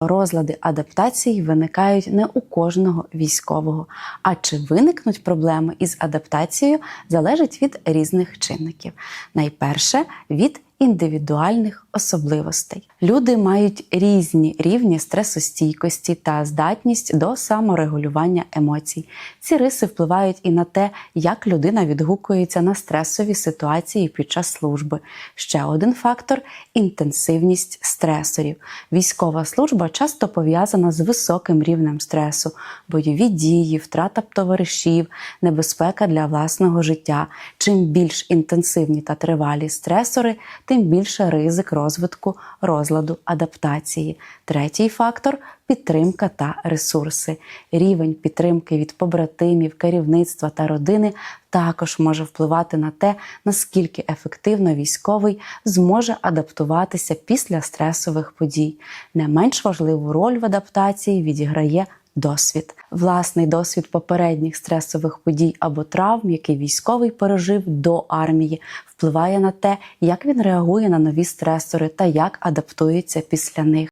Розлади адаптації виникають не у кожного військового. А чи виникнуть проблеми із адаптацією, залежить від різних чинників. Найперше від індивідуальних особливостей. Люди мають різні рівні стресостійкості та здатність до саморегулювання емоцій. Ці риси впливають і на те, як людина відгукується на стресові ситуації під час служби. Ще один фактор інтенсивність стресорів. Військова служба часто пов'язана з високим рівнем стресу, бойові дії, втрата товаришів, небезпека для власного життя. Чим більш інтенсивні та тривалі стресори, тим більше ризик розвитку розладу адаптації. Третій фактор підтримка та ресурси. Рівень підтримки від побратимів, керівництва та родини також може впливати на те, наскільки ефективно військовий зможе адаптуватися після стресових подій. Не менш важливу роль в адаптації відіграє досвід. Власний досвід попередніх стресових подій або травм, який військовий пережив до армії, впливає на те, як він реагує на нові стресори та як адаптується після них.